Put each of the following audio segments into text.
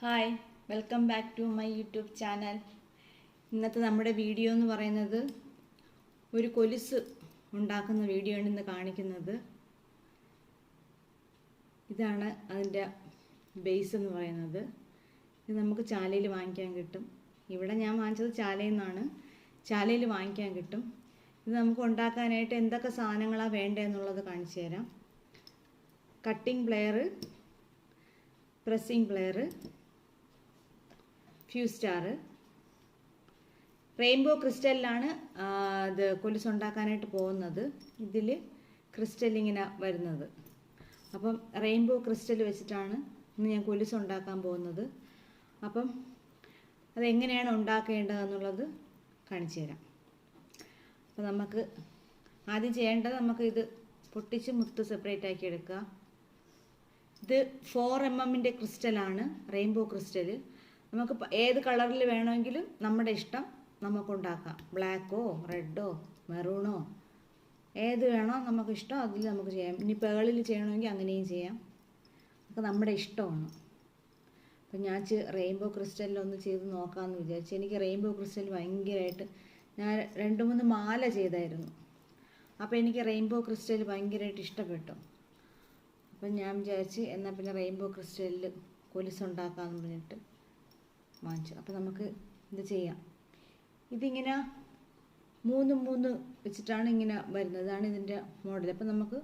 Hi welcome back to my YouTube channel ഇന്നത്തെ നമ്മുടെ video എന്ന് പറയുന്നത് ഒരു കൊലുസ് ഉണ്ടാക്കുന്ന വീഡിയോ ആണ് ഇന്ന് കാണിക്കുന്നത്. ഇതാണ് അതിന്റെ ബേസ് എന്ന് പറയുന്നത്. ഇത് നമുക്ക് ചാലയിൽ വാങ്ങിക്കാൻ കിട്ടും. ഇവിടെ ഞാൻ വാങ്ങിച്ചത് ചാലയിൽ നിന്നാണ്. ചാലയിൽ വാങ്ങിക്കാൻ കിട്ടും. ഇത് നമുക്ക് ഉണ്ടാക്കാനായിട്ട് എന്തൊക്കെ സാധനങ്ങളാണ് വേണ്ടതെന്നുള്ളത് കാണിച്ചു തരാം. Cutting plier pressing plier few star rainbow ക്രിസ്റ്റലിലാണ് ഇത് കൊലുസ് ഉണ്ടാക്കാനായിട്ട് പോകുന്നത്. ഇതിൽ ക്രിസ്റ്റൽ വരുന്നത്. അപ്പം റെയിൻബോ ക്രിസ്റ്റൽ വെച്ചിട്ടാണ് ഇന്ന് ഞാൻ കൊലുസ് ഉണ്ടാക്കാൻ പോകുന്നത്. അപ്പം അതെങ്ങനെയാണ് ഉണ്ടാക്കേണ്ടതെന്നുള്ളത് കാണിച്ചു തരാം. അപ്പം നമുക്ക് ആദ്യം ചെയ്യേണ്ടത് നമുക്ക് ഇത് പൊട്ടിച്ച് മുത്ത് സെപ്പറേറ്റ് ആക്കി എടുക്കുക. ഇത് ഫോർ എം എമ്മിന്റെ ക്രിസ്റ്റലാണ് റെയിൻബോ ക്രിസ്റ്റൽ നമുക്ക് ഏത് കളറിൽ വേണമെങ്കിലും നമ്മുടെ ഇഷ്ടം നമുക്കുണ്ടാക്കാം. ബ്ലാക്കോ റെഡോ മെറൂണോ ഏത് വേണോ നമുക്ക് ഇഷ്ടം അതിൽ നമുക്ക് ചെയ്യാം. ഇനി പേളിൽ ചെയ്യണമെങ്കിൽ അങ്ങനെയും ചെയ്യാം. അതൊക്കെ നമ്മുടെ ഇഷ്ടമാണ്. അപ്പം ഞാൻ റെയിൻബോ ക്രിസ്റ്റലിലൊന്ന് ചെയ്ത് നോക്കാമെന്ന് വിചാരിച്ചു. എനിക്ക് റെയിൻബോ ക്രിസ്റ്റൽ ഭയങ്കരമായിട്ട് ഞാൻ രണ്ട് മൂന്ന് മാല ചെയ്തായിരുന്നു. അപ്പോൾ എനിക്ക് റെയിൻബോ ക്രിസ്റ്റൽ ഭയങ്കരമായിട്ട് ഇഷ്ടപ്പെട്ടു. അപ്പം ഞാൻ വിചാരിച്ച് എന്നാൽ പിന്നെ റെയിൻബോ ക്രിസ്റ്റലിൽ കൊലുസ് ഉണ്ടാക്കാമെന്ന് പറഞ്ഞിട്ട് വാങ്ങിച്ചു. അപ്പോൾ നമുക്ക് ഇത് ചെയ്യാം. ഇതിങ്ങനെ മൂന്ന് മൂന്ന് വെച്ചിട്ടാണ് ഇങ്ങനെ വരുന്നത്. ഇതാണ് ഇതിന്റെ മോഡൽ അപ്പോൾ നമുക്ക്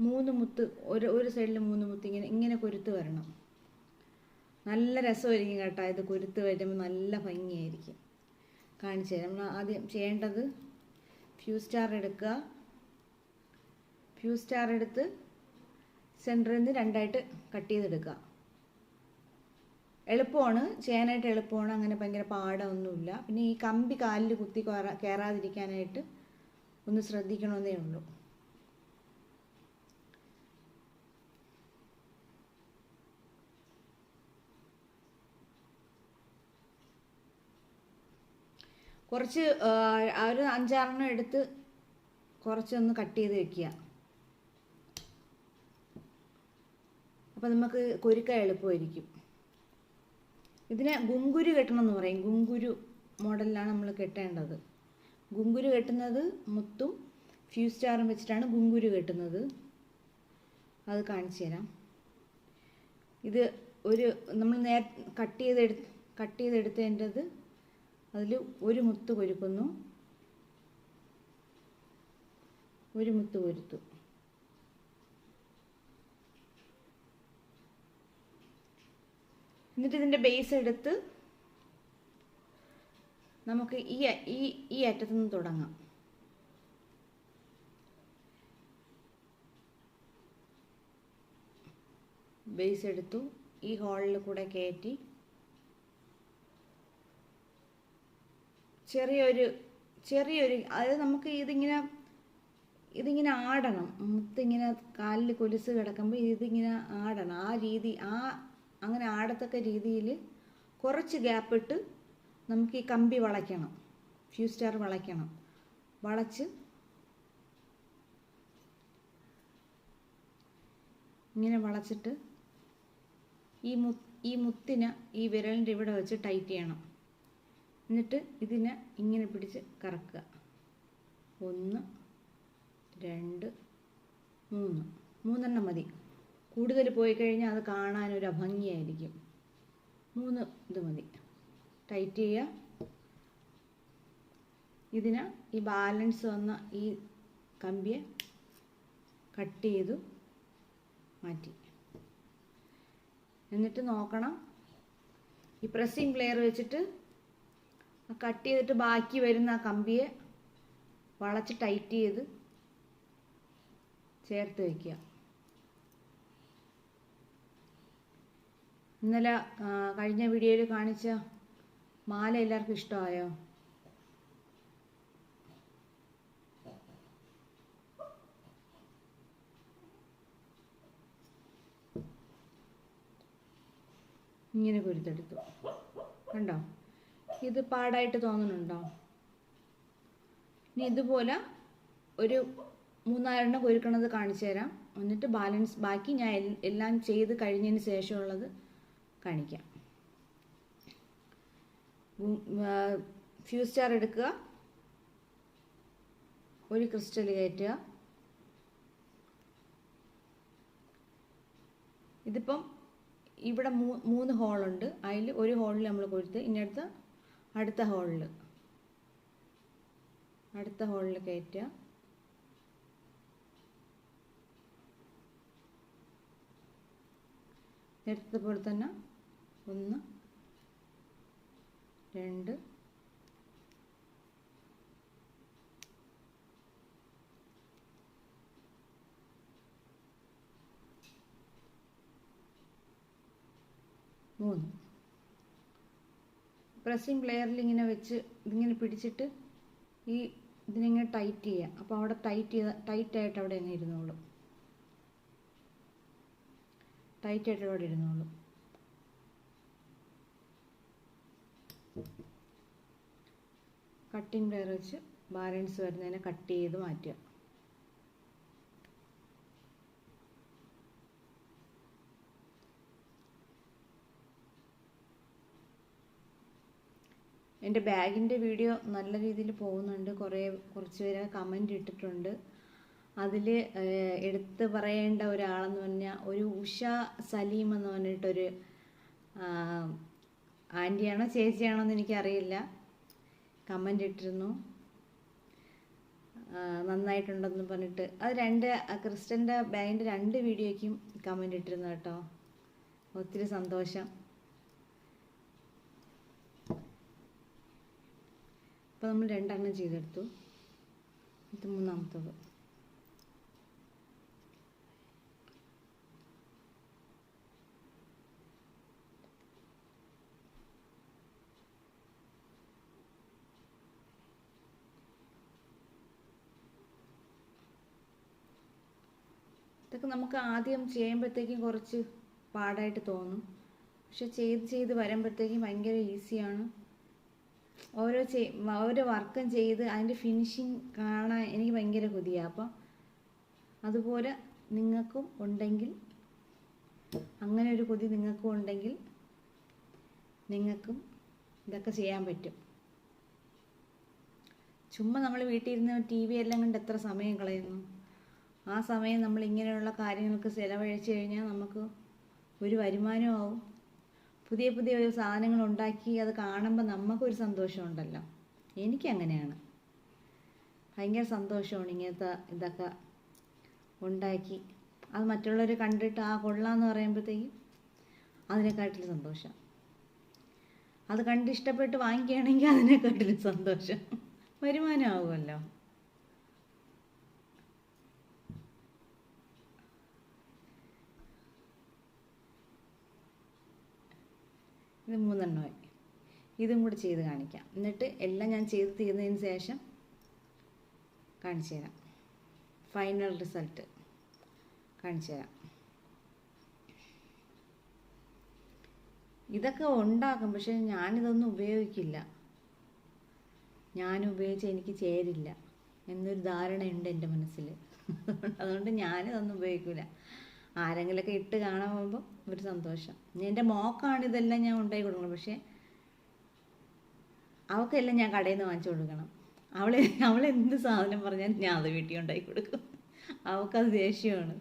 മൂന്ന് മുത്ത് ഒരു ഒരു സൈഡിൽ മൂന്ന് മുത്ത് ഇങ്ങനെ ഇങ്ങനെ കൊരുത്ത് വരണം. നല്ല രസമായിരിക്കും കേട്ടോ. ഇത് കൊരുത്ത് വരുമ്പോൾ നല്ല ഭംഗിയായിരിക്കും. കാണിച്ചു തരാം. നമ്മൾ ആദ്യം ചെയ്യേണ്ടത് ഫ്യൂ സ്റ്റാർ എടുക്കുക. ഫ്യൂ സ്റ്റാർ എടുത്ത് സെന്ററിൽ നിന്ന് രണ്ടായിട്ട് കട്ട് ചെയ്തെടുക്കുക. എളുപ്പമാണ് ചെയ്യാനായിട്ട് എളുപ്പമാണ് അങ്ങനെ ഭയങ്കര പാടമൊന്നുമില്ല പിന്നെ ഈ കമ്പി കാലിൽ കുത്തി കയറാ കയറാതിരിക്കാനായിട്ട് ഒന്ന് ശ്രദ്ധിക്കണമെന്നേ ഉള്ളൂ. കുറച്ച് ഒരു അഞ്ചാറെണ്ണം എടുത്ത് കുറച്ചൊന്ന് കട്ട് ചെയ്ത് വെക്കുക. അപ്പോൾ നമുക്ക് കൊരുക്കാൻ എളുപ്പമായിരിക്കും. ഇതിനെ ഗുങ്കുരു കെട്ടണം എന്ന് പറയും. ഗുങ്കുരു മോഡലിലാണ് നമ്മൾ കെട്ടേണ്ടത്. ഗുങ്കുരു കെട്ടുന്നത് മുത്തും ഫ്യൂ സ്റ്റാറും വെച്ചിട്ടാണ് ഗുങ്കുരു കെട്ടുന്നത്. അത് കാണിച്ചു തരാം. ഇത് ഒരു നമ്മൾ നേര കട്ട് ചെയ്തെടു കട്ട് ചെയ്തെടുത്തതിന്റെത് അതിൽ ഒരു മുത്ത് കൊരുക്കുന്നു. ഒരു മുത്ത് കൊരുത്തു. എന്നിട്ട് ഇതിന്റെ ബേസ് എടുത്ത് നമുക്ക് ഈ ഈ ഈ അറ്റത്തു നിന്ന് തുടങ്ങാം. ബേസ് എടുത്തു. ഈ ഹോളിൽ കൂടെ കയറ്റി ചെറിയൊരു ചെറിയൊരു അതായത് നമുക്ക് ഇതിങ്ങനെ ഇതിങ്ങനെ ആടണം. മുത്തിങ്ങനെ കാലിൽ കൊലുസ് കിടക്കുമ്പോൾ ഇതിങ്ങനെ ആടണം. ആ രീതി ആ അങ്ങനെ ആടത്തക്ക രീതിയിൽ കുറച്ച് ഗ്യാപ്പ് ഇട്ട് നമുക്ക് ഈ കമ്പി വളയ്ക്കണം. Few star വളയ്ക്കണം. വളച്ച് ഇങ്ങനെ വളച്ചിട്ട് ഈ മു ഈ മുത്തിനെ ഈ വിരലിന്റെ ഇവിടെ വെച്ച് ടൈറ്റ് ചെയ്യണം. എന്നിട്ട് ഇതിനെ ഇങ്ങനെ പിടിച്ച് കറക്കുക. ഒന്ന് രണ്ട് മൂന്ന്. മൂന്നെണ്ണം മതി. കൂടുതൽ പോയി കഴിഞ്ഞാൽ അത് കാണാൻ ഒരു അഭംഗിയായിരിക്കും. മൂന്ന് ഇത് മതി. ടൈറ്റ് ചെയ്യുക. ഇതിന് ഈ ബാലൻസ് വന്ന ഈ കമ്പിയെ കട്ട് ചെയ്തു മാറ്റി. എന്നിട്ട് നോക്കണം. ഈ പ്രസ്സിങ് പ്ലെയർ വെച്ചിട്ട് കട്ട് ചെയ്തിട്ട് ബാക്കി വരുന്ന ആ കമ്പിയെ വളച്ച് ടൈറ്റ് ചെയ്ത് ചേർത്ത് വയ്ക്കുക ഇന്നലെ കഴിഞ്ഞ വീഡിയോയിൽ കാണിച്ച മാല എല്ലാവർക്കും ഇഷ്ടമായോ? ഇങ്ങനെ കുരുത്തെടുത്തു. കണ്ടോ? ഇത് പാടായിട്ട് തോന്നുന്നുണ്ടോ? ഇനി ഇതുപോലെ ഒരു മൂന്നാലെണ്ണം കുരുക്കണത് കാണിച്ചു തരാം എന്നിട്ട് ബാലൻസ് ബാക്കി ഞാൻ എല്ലാം ചെയ്ത് കഴിഞ്ഞതിന് ശേഷമുള്ളത് കാണിക്കാം. ഫ്യൂ സ്റ്റാർ എടുക്കുക. ഒരു ക്രിസ്റ്റൽ കയറ്റുക. ഇതിപ്പം ഇവിടെ മൂ മൂന്ന് ഹോളുണ്ട് അതിൽ ഒരു ഹോളിൽ നമ്മൾ കൊടുത്ത് ഇന്നടുത്ത് അടുത്ത ഹോളിൽ അടുത്ത ഹോളിൽ കയറ്റുക. നേരത്തെ പോലെ തന്നെ ഒന്ന് രണ്ട് മൂന്ന്. പ്രസ്സിങ് പ്ലെയറിൽ ഇങ്ങനെ വെച്ച് ഇതിങ്ങനെ പിടിച്ചിട്ട് ഈ ഇതിനിങ്ങനെ ടൈറ്റ് ചെയ്യുക. അപ്പോൾ അവിടെ ടൈറ്റ് ചെയ്ത ടൈറ്റായിട്ട് അവിടെ അങ്ങ് ഇരുന്നോളും. ടൈറ്റായിട്ട് അവിടെ ഇരുന്നോളും. കട്ടിങ് വയർ വെച്ച് ബാലൻസ് വരുന്നതിനെ കട്ട് ചെയ്ത് മാറ്റുക. എന്റെ ബാഗിന്റെ വീഡിയോ നല്ല രീതിയിൽ പോകുന്നുണ്ട്. കുറേ കുറച്ച് പേര് കമന്റ് ഇട്ടിട്ടുണ്ട്. അതിൽ എടുത്ത് പറയേണ്ട ഒരാളെന്ന് പറഞ്ഞാൽ ഒരു ഉഷ സലീം എന്ന് പറഞ്ഞിട്ടൊരു ആന്റിയാണോ ചേച്ചിയാണോ എന്ന് എനിക്കറിയില്ല. കമന്റ് ഇട്ടിരുന്നു. നന്നായിട്ടുണ്ടെന്ന് പറഞ്ഞിട്ട്. അത് രണ്ട് ക്രിസ്റ്റന്റെ ബാഗിന്റെ രണ്ട് വീഡിയോയ്ക്കും കമന്റ് ഇട്ടിരുന്നു കേട്ടോ. ഒത്തിരി സന്തോഷം. അപ്പോൾ നമ്മൾ രണ്ടെണ്ണം ചെയ്തെടുത്തു. ഇത് മൂന്നാമത്തത് ഇതൊക്കെ നമുക്ക് ആദ്യം ചെയ്യുമ്പോഴത്തേക്കും കുറച്ച് പാടായിട്ട് തോന്നും. പക്ഷെ ചെയ്ത് ചെയ്ത് വരുമ്പോഴത്തേക്കും ഭയങ്കര ഈസിയാണ്. ഓരോ ചെയ് ഓരോ വർക്കും ചെയ്ത് അതിന്റെ ഫിനിഷിങ് കാണാൻ എനിക്ക് ഭയങ്കര കൊതിയാണ് അപ്പം അതുപോലെ നിങ്ങൾക്കും ഉണ്ടെങ്കിൽ അങ്ങനെ ഒരു കൊതി നിങ്ങൾക്കും ഉണ്ടെങ്കിൽ നിങ്ങൾക്കും ഇതൊക്കെ ചെയ്യാൻ പറ്റും. ചുമ്മാ നമ്മൾ വീട്ടിൽ ഇരുന്ന് ടി വി എല്ലാം കണ്ട് എത്ര സമയം കളയുന്നു. ആ സമയം നമ്മൾ ഇങ്ങനെയുള്ള കാര്യങ്ങൾക്ക് ചിലവഴിച്ചു കഴിഞ്ഞാൽ നമുക്ക് ഒരു വരുമാനമാവും. പുതിയ പുതിയ ഒരു സാധനങ്ങൾ ഉണ്ടാക്കി അത് കാണുമ്പോൾ നമുക്കൊരു സന്തോഷമുണ്ടല്ലോ. എനിക്കങ്ങനെയാണ്. ഭയങ്കര സന്തോഷമാണ് ഇങ്ങനത്തെ ഇതൊക്കെ ഉണ്ടാക്കി. അത് മറ്റുള്ളവർ കണ്ടിട്ട് ആ കൊള്ളാന്ന് പറയുമ്പോഴത്തേക്കും അതിനെക്കാട്ടിലും സന്തോഷം. അത് കണ്ടിഷ്ടപ്പെട്ട് വാങ്ങിക്കുകയാണെങ്കിൽ അതിനെക്കാട്ടിലും സന്തോഷം. വരുമാനമാകുമല്ലോ ഇത് മൂന്നെണ്ണമായി ഇതും കൂടി ചെയ്ത് കാണിക്കാം. എന്നിട്ട് എല്ലാം ഞാൻ ചെയ്ത് തീർന്നതിന് ശേഷം കാണിച്ചു തരാം. ഫൈനൽ റിസൾട്ട് കാണിച്ചു തരാം. ഇതൊക്കെ ഉണ്ടാക്കും പക്ഷെ ഞാനിതൊന്നും ഉപയോഗിക്കില്ല. ഞാൻ ഉപയോഗിച്ച് എനിക്ക് ചേരില്ല. എന്നൊരു ധാരണയുണ്ട് എന്റെ മനസ്സിൽ. അതുകൊണ്ട് ഞാനിതൊന്നും ഉപയോഗിക്കില്ല ആരെങ്കിലൊക്കെ ഇട്ട് കാണാൻ പോകുമ്പോൾ ഒരു സന്തോഷം. എന്റെ മോക്കാണ് ഇതെല്ലാം ഞാൻ ഉണ്ടാക്കി കൊടുക്കണം. പക്ഷേ അവൾക്കെല്ലാം ഞാൻ കടയിൽ നിന്ന് വാങ്ങിച്ചു കൊടുക്കണം. അവളെ അവൾ എന്ത് സാധനം പറഞ്ഞാൽ ഞാൻ അത് വീട്ടിൽ ഉണ്ടാക്കി കൊടുക്കും. അവൾക്കത് ദേഷ്യമാണ്.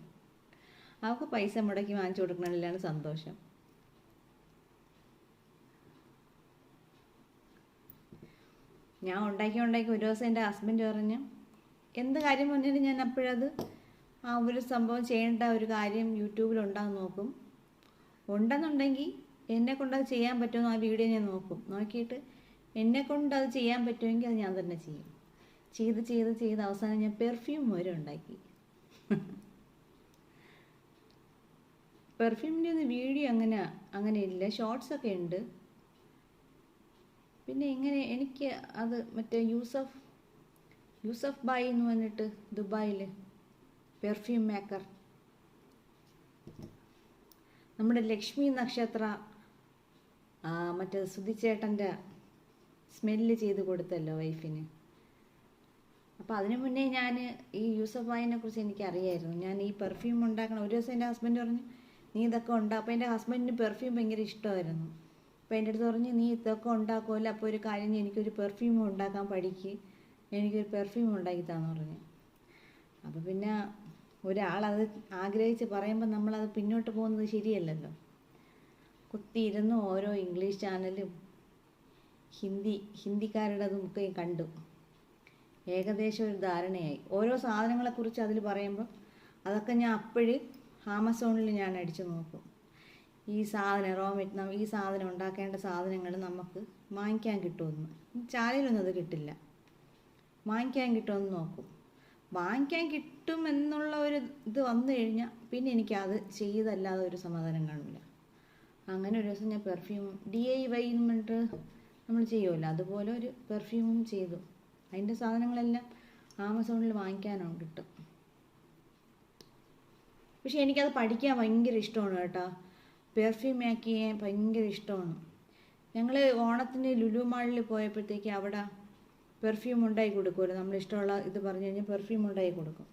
അവൾക്ക് പൈസ മുടക്കി വാങ്ങിച്ചു കൊടുക്കണതിലാണ് സന്തോഷം. ഞാൻ ഉണ്ടാക്കി ഉണ്ടാക്കി ഒരു ദിവസം എന്റെ ഹസ്ബൻഡ് പറഞ്ഞു എന്ത് കാര്യം? പറഞ്ഞാലും ഞാൻ അപ്പോഴത് ആ ഒരു സംഭവം ചെയ്യേണ്ട ഒരു കാര്യം യൂട്യൂബിൽ ഉണ്ടാകും നോക്കും. ഉണ്ടെന്നുണ്ടെങ്കിൽ എന്നെ കൊണ്ട് അത് ചെയ്യാൻ പറ്റുമോ ആ വീഡിയോ ഞാൻ നോക്കും. നോക്കിയിട്ട് എന്നെ കൊണ്ട് അത് ചെയ്യാൻ പറ്റുമെങ്കിൽ അത് ഞാൻ തന്നെ ചെയ്യും. ചെയ്ത് ചെയ്ത് ചെയ്ത് അവസാനം ഞാൻ പെർഫ്യൂം വരെ ഉണ്ടാക്കി. പെർഫ്യൂമിന്റെ ഒന്നും വീഡിയോ അങ്ങനെ അങ്ങനെ ഇല്ല. ഷോർട്സ് ഒക്കെ ഉണ്ട്. പിന്നെ ഇങ്ങനെ എനിക്ക് അത് മറ്റേ യൂസഫ് യൂസഫ് ബായി എന്ന് പറഞ്ഞിട്ട് ദുബായിൽ പെർഫ്യൂം മേക്കർ നമ്മുടെ ലക്ഷ്മി നക്ഷത്ര മറ്റേ സുധിച്ചേട്ടന്റെ സ്മെല്ല് ചെയ്ത് കൊടുത്തല്ലോ വൈഫിന്. അപ്പോൾ അതിനു മുന്നേ ഞാൻ ഈ യൂസഫ് ബായിനെ കുറിച്ച് എനിക്കറിയായിരുന്നു. ഞാൻ ഈ പെർഫ്യൂം ഉണ്ടാക്കണം ഒരു ദിവസം എന്റെ ഹസ്ബൻഡ് പറഞ്ഞു നീ ഇതൊക്കെ ഉണ്ടാ അപ്പോൾ എന്റെ ഹസ്ബൻഡിന് പെർഫ്യൂം ഭയങ്കര ഇഷ്ടമായിരുന്നു. അപ്പോൾ എന്റെ അടുത്ത് പറഞ്ഞു നീ ഇതൊക്കെ ഉണ്ടാക്കുമല്ലോ അപ്പോൾ ഒരു കാര്യം എനിക്കൊരു പെർഫ്യൂം ഉണ്ടാക്കാൻ പഠിക്ക് എനിക്കൊരു പെർഫ്യൂം ഉണ്ടാക്കി താന്ന് പറഞ്ഞു. അപ്പോൾ പിന്നെ ഒരാളത് ആഗ്രഹിച്ച് പറയുമ്പോൾ നമ്മളത് പിന്നോട്ട് പോകുന്നത് ശരിയല്ലല്ലോ. കുത്തിയിരുന്ന് ഓരോ ഇംഗ്ലീഷ് ചാനലും ഹിന്ദി ഹിന്ദിക്കാരുടേതും ഒക്കെ കണ്ടു. ഏകദേശം ഒരു ധാരണയായി. ഓരോ സാധനങ്ങളെക്കുറിച്ച് അതിൽ പറയുമ്പോൾ അതൊക്കെ ഞാൻ അപ്പോഴും ആമസോണിൽ ഞാൻ അടിച്ചു നോക്കും. ഈ സാധനം റോ മെറ്റ് ഈ സാധനം ഉണ്ടാക്കേണ്ട സാധനങ്ങൾ നമുക്ക് വാങ്ങിക്കാൻ കിട്ടുമെന്ന്. ചാനലൊന്നും അത് കിട്ടില്ല. വാങ്ങിക്കാൻ കിട്ടുമെന്ന് നോക്കും. വാങ്ങിക്കാൻ കിട്ടും എന്നുള്ള ഒരു ഇത് വന്നു കഴിഞ്ഞാൽ പിന്നെ എനിക്കത് ചെയ്തല്ലാതെ ഒരു സമാധാനം കാണില്ല അങ്ങനെ ഒരു ദിവസം ഞാൻ പെർഫ്യൂം ഡി ഐ വൈ എന്ന് പറഞ്ഞിട്ട് നമ്മൾ ചെയ്യുമല്ലോ അതുപോലെ ഒരു പെർഫ്യൂമും ചെയ്തു. അതിന്റെ സാധനങ്ങളെല്ലാം ആമസോണിൽ വാങ്ങിക്കാനാണ് കിട്ടും. പക്ഷെ എനിക്കത് പഠിക്കാൻ ഭയങ്കര ഇഷ്ടമാണ് കേട്ടോ. പെർഫ്യൂം മേക്ക് ചെയ്യാൻ ഭയങ്കര ഇഷ്ടമാണ്. ഞങ്ങൾ ഓണത്തിന് ലുലു മാളിൽ പോയപ്പോഴത്തേക്ക് അവിടെ പെർഫ്യൂം ഉണ്ടായി കൊടുക്കുമല്ലോ നമ്മൾ ഇഷ്ടമുള്ള ഇത് പറഞ്ഞു കഴിഞ്ഞാൽ പെർഫ്യൂം ഉണ്ടായി കൊടുക്കും.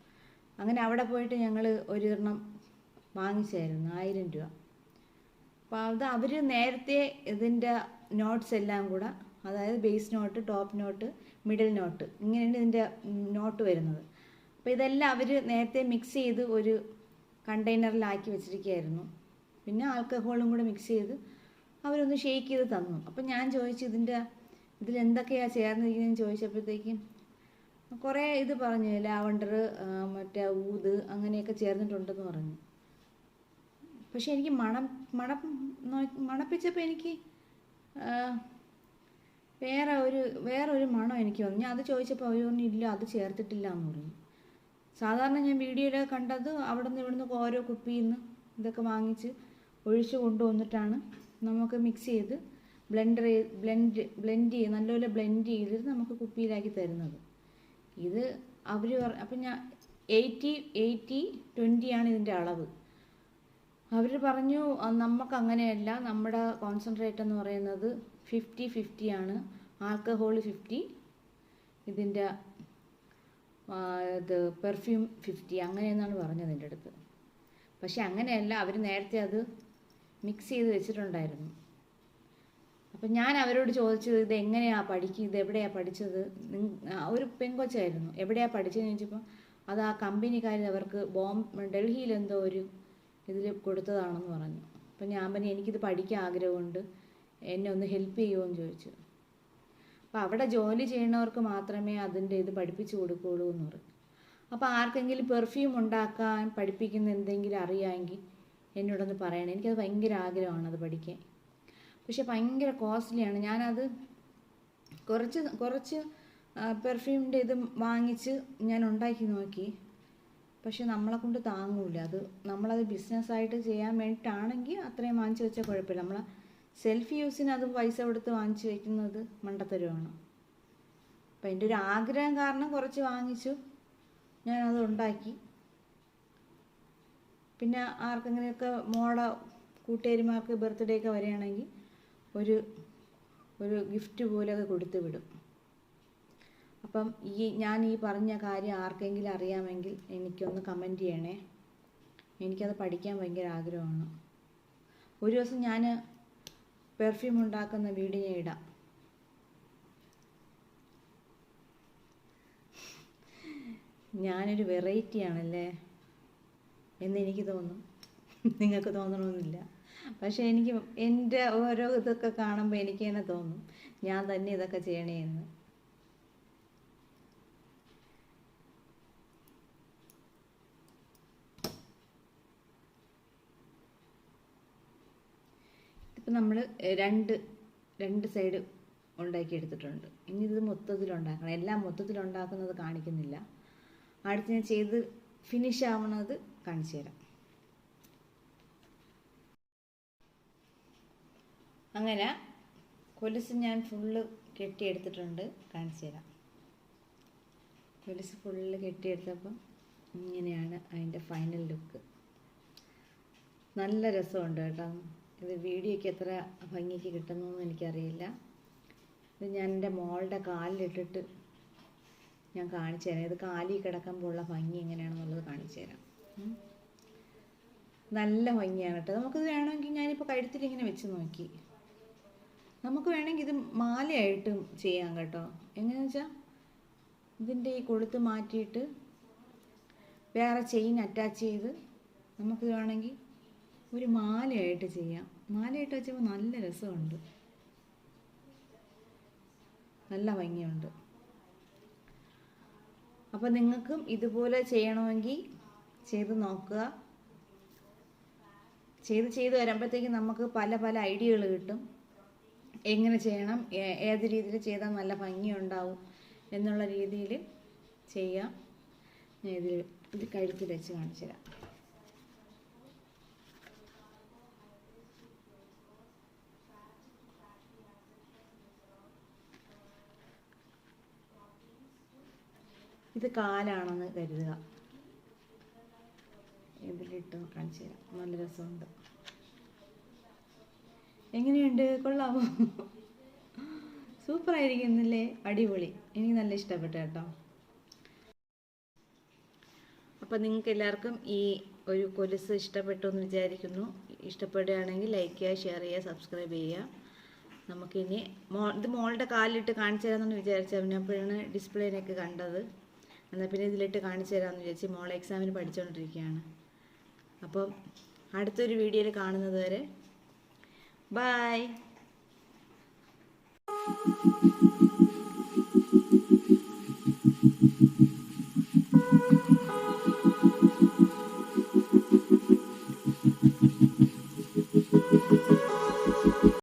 അങ്ങനെ അവിടെ പോയിട്ട് ഞങ്ങൾ ഒരെണ്ണം വാങ്ങിച്ചായിരുന്നു ആയിരം രൂപ. അപ്പോൾ അത് അവർ നേരത്തെ ഇതിന്റെ നോട്ട്സ് എല്ലാം കൂടെ അതായത് base note top note middle note ഇങ്ങനെയാണ് ഇതിന്റെ നോട്ട് വരുന്നത്. അപ്പോൾ ഇതെല്ലാം അവർ നേരത്തെ മിക്സ് ചെയ്ത് ഒരു കണ്ടെയ്നറിലാക്കി വെച്ചിരിക്കുകയായിരുന്നു. പിന്നെ ആൽക്കഹോളും കൂടെ മിക്സ് ചെയ്ത് അവരൊന്ന് ഷേക്ക് ചെയ്ത് തന്നു. അപ്പം ഞാൻ ചോദിച്ചു ഇതിന്റെ ഇതിൽ എന്തൊക്കെയാണ് ചേർന്നിരിക്കുന്നതെന്ന് ചോദിച്ചപ്പോഴത്തേക്കും കുറേ ഇത് പറഞ്ഞു. ലാവണ്ടർ മറ്റേ ഊത് അങ്ങനെയൊക്കെ ചേർന്നിട്ടുണ്ടെന്ന് പറഞ്ഞു. പക്ഷെ എനിക്ക് മണം മണം മണപ്പിച്ചപ്പോൾ എനിക്ക് വേറെ ഒരു വേറെ ഒരു മണം എനിക്ക് വന്നു. ഞാൻ അത് ചോദിച്ചപ്പോൾ അവർ പറഞ്ഞു ഇല്ല അത് ചേർത്തിട്ടില്ല എന്ന് പറഞ്ഞു. സാധാരണ ഞാൻ വീഡിയോയിൽ കണ്ടത് അവിടെ നിന്ന് ഇവിടുന്ന് ഓരോ കുപ്പിയിൽ നിന്ന് ഇതൊക്കെ വാങ്ങിച്ച് ഒഴിച്ച് കൊണ്ടുവന്നിട്ടാണ് നമുക്ക് മിക്സ് ചെയ്ത് ബ്ലെൻഡർ ബ്ലെൻഡ് ബ്ലെൻഡ് ചെയ്ത് നല്ലപോലെ ബ്ലെൻഡ് ചെയ്ത് നമുക്ക് കുപ്പിയിലാക്കി തരുന്നത്. ഇത് അവർ അപ്പം ഞാൻ എയ്റ്റി എയ്റ്റി ട്വന്റിയാണ് ഇതിന്റെ അളവ്. അവർ പറഞ്ഞു "ആ, നമുക്ക് അങ്ങനെയല്ല നമ്മുടെ കോൺസെൻട്രേറ്റ് എന്ന് പറയുന്നത് ഫിഫ്റ്റി ഫിഫ്റ്റി ആണ്. ആൽക്കഹോൾ ഫിഫ്റ്റി ഇതിന്റെ ഇത് പെർഫ്യൂം ഫിഫ്റ്റി അങ്ങനെയെന്നാണ് പറഞ്ഞത് എന്റെ അടുത്ത്. പക്ഷെ അങ്ങനെയല്ല അവർ നേരത്തെ അത് മിക്സ് ചെയ്ത് വെച്ചിട്ടുണ്ടായിരുന്നു. അപ്പം ഞാൻ അവരോട് ചോദിച്ചത് ഇത് എങ്ങനെയാണ് പഠിക്കുക ഇത് എവിടെയാണ് പഠിച്ചത്? ഒരു പെങ്കൊച്ചായിരുന്നു. എവിടെയാണ് പഠിച്ചതെന്ന് ചോദിച്ചപ്പോൾ അത് ആ കമ്പനിക്കാർ അവർക്ക് ബോം ഡൽഹിയിൽ എന്തോ ഒരു ഇതിൽ കൊടുത്തതാണെന്ന് പറഞ്ഞു. അപ്പം ഞാൻ പറഞ്ഞു എനിക്കിത് പഠിക്കാൻ ആഗ്രഹമുണ്ട്. എന്നെ ഒന്ന് ഹെൽപ്പ് ചെയ്യുമോ എന്ന് ചോദിച്ചു. അപ്പോൾ അവിടെ ജോലി ചെയ്യുന്നവർക്ക് മാത്രമേ അതിന്റെ ഇത് പഠിപ്പിച്ചു കൊടുക്കുകയുള്ളൂ എന്ന് പറഞ്ഞു. അപ്പോൾ ആർക്കെങ്കിലും പെർഫ്യൂം ഉണ്ടാക്കാൻ പഠിപ്പിക്കുന്ന എന്തെങ്കിലും അറിയാമെങ്കിൽ എന്നോടൊന്ന് പറയണം. എനിക്കത് ഭയങ്കര ആഗ്രഹമാണ് അത് പഠിക്കാൻ. പക്ഷെ ഭയങ്കര കോസ്റ്റ്ലിയാണ്. ഞാനത് കുറച്ച് കുറച്ച് പെർഫ്യൂമിന്റെ ഇത് വാങ്ങിച്ച് ഞാൻ ഉണ്ടാക്കി നോക്കി. പക്ഷെ നമ്മളെ കൊണ്ട് താങ്ങൂല. അത് നമ്മളത് ബിസിനസ്സായിട്ട് ചെയ്യാൻ വേണ്ടിയിട്ടാണെങ്കിൽ അത്രയും വാങ്ങിച്ച് വെച്ചാൽ കുഴപ്പമില്ല. നമ്മൾ സെൽഫ് യൂസിന് അത് പൈസ കൊടുത്ത് വാങ്ങിച്ച് വെക്കുന്നത് മണ്ടത്തരമാണ്. അപ്പം എന്റെ ഒരു ആഗ്രഹം കാരണം കുറച്ച് വാങ്ങിച്ചു. ഞാനത് ഉണ്ടാക്കി. പിന്നെ ആർക്കെങ്കിലുമൊക്കെ മോളെ കൂട്ടുകാരിമാർക്ക് ബർത്ത്ഡേ ഒക്കെ വരികയാണെങ്കിൽ ഒരു ഒരു ഗിഫ്റ്റ് പോലെയൊക്കെ കൊടുത്തു വിടും. അപ്പം ഈ ഞാൻ ഈ പറഞ്ഞ കാര്യം ആർക്കെങ്കിലും അറിയാമെങ്കിൽ എനിക്കൊന്ന് കമന്റ് ചെയ്യണേ. എനിക്കത് പഠിക്കാൻ ഭയങ്കര ആഗ്രഹമാണ്. ഒരു ദിവസം ഞാൻ പെർഫ്യൂം ഉണ്ടാക്കുന്ന വീഡിയോ ഇടാം. ഞാനൊരു വെറൈറ്റി ആണല്ലേ? എന്നെനിക്ക് തോന്നും. നിങ്ങൾക്ക് തോന്നണമെന്നില്ല. പക്ഷേ എനിക്ക് എന്റെ ഓരോ ഇതൊക്കെ കാണുമ്പോൾ എനിക്ക് തന്നെ തോന്നും ഞാൻ തന്നെ ഇതൊക്കെ ചെയ്യണേ എന്ന്. ഇപ്പം നമ്മൾ രണ്ട് രണ്ട് സൈഡ് ഉണ്ടാക്കിയെടുത്തിട്ടുണ്ട്. ഇനി ഇത് മൊത്തത്തിൽ ഉണ്ടാക്കണം എല്ലാം മൊത്തത്തിൽ ഉണ്ടാക്കുന്നത് കാണിക്കുന്നില്ല. അടുത്ത് ഞാൻ ചെയ്ത് ഫിനിഷ് ആവണത് കാണിച്ചു തരാം. അങ്ങനെ കൊലുസ് ഞാൻ ഫുള്ള് കെട്ടിയെടുത്തിട്ടുണ്ട്. കാണിച്ചു തരാം. കൊലുസ് ഫുള്ള് കെട്ടിയെടുത്തപ്പം ഇങ്ങനെയാണ് അതിന്റെ ഫൈനൽ ലുക്ക് നല്ല രസമുണ്ട് കേട്ടോ. ഇത് വീഡിയോയ്ക്ക് എത്ര ഭംഗിക്ക് കിട്ടുന്നതെന്ന് എനിക്കറിയില്ല. ഇത് ഞാൻ എന്റെ മോളുടെ കാലിലിട്ടിട്ട് ഞാൻ കാണിച്ചു തരാം. ഇത് കാലിൽ കിടക്കുമ്പോഴുള്ള ഭംഗി എങ്ങനെയാണെന്നുള്ളത് കാണിച്ചു തരാം. നല്ല ഭംഗിയാണ് കേട്ടോ. നമുക്കിത് വേണമെങ്കിൽ ഞാനിപ്പോൾ കഴുത്തിൽ ഇങ്ങനെ വെച്ച് നോക്കി. നമുക്ക് വേണമെങ്കിൽ ഇത് മാലയായിട്ടും ചെയ്യാം കേട്ടോ. എങ്ങനെയാണെന്ന് വെച്ചാൽ ഇതിന്റെ ഈ കൊളുത്ത് മാറ്റിയിട്ട് വേറെ ചെയിൻ അറ്റാച്ച് ചെയ്ത് നമുക്ക് വേണമെങ്കിൽ ഒരു മാലയായിട്ട് ചെയ്യാം. മാലയായിട്ട് വെച്ചപ്പോൾ നല്ല രസമുണ്ട്. നല്ല ഭംഗിയുണ്ട്. അപ്പോൾ നിങ്ങൾക്കും ഇതുപോലെ ചെയ്യണമെങ്കിൽ ചെയ്ത് നോക്കുക. ചെയ്ത് ചെയ്ത് വരുമ്പോഴത്തേക്കും നമുക്ക് പല പല ഐഡിയകൾ കിട്ടും. എങ്ങനെ ചെയ്യണം ഏത് രീതിയിൽ ചെയ്താൽ നല്ല ഭംഗിയുണ്ടാവും എന്നുള്ള രീതിയിൽ ചെയ്യാം. ഞാൻ ഇതിൽ ഇത് കഴുത്തിൽ വെച്ച് കാണിച്ചു തരാം. ഇത് കാലാണെന്ന് കരുതുക. ഇതിലിട്ട് കാണിച്ചു തരാം. നല്ല രസമുണ്ട്. എങ്ങനെയുണ്ട്? കൊള്ളാമോ? സൂപ്പർ ആയിരിക്കുന്നില്ലേ അടിപൊളി. എനിക്ക് നല്ല ഇഷ്ടപ്പെട്ടു കേട്ടോ. അപ്പോൾ നിങ്ങൾക്ക് എല്ലാവർക്കും ഈ ഒരു കൊലുസ് ഇഷ്ടപ്പെട്ടു എന്ന് വിചാരിക്കുന്നു. ഇഷ്ടപ്പെടുകയാണെങ്കിൽ ലൈക്ക് ചെയ്യുക ഷെയർ ചെയ്യുക സബ്സ്ക്രൈബ് ചെയ്യുക. നമുക്കിനി മോ ഇത് മോളുടെ കാലിലിട്ട് കാണിച്ചു തരാമെന്ന് വിചാരിച്ചു. അപ്പോഴാണ് ഡിസ്പ്ലേനൊക്കെ കണ്ടത്. എന്നാൽ പിന്നെ ഇതിലിട്ട് കാണിച്ചു തരാമെന്ന് വിചാരിച്ച് മോളെ എക്സാമിന് പഠിച്ചുകൊണ്ടിരിക്കുകയാണ്. അപ്പം അടുത്തൊരു വീഡിയോയിൽ കാണുന്നത് വരെ ബായ്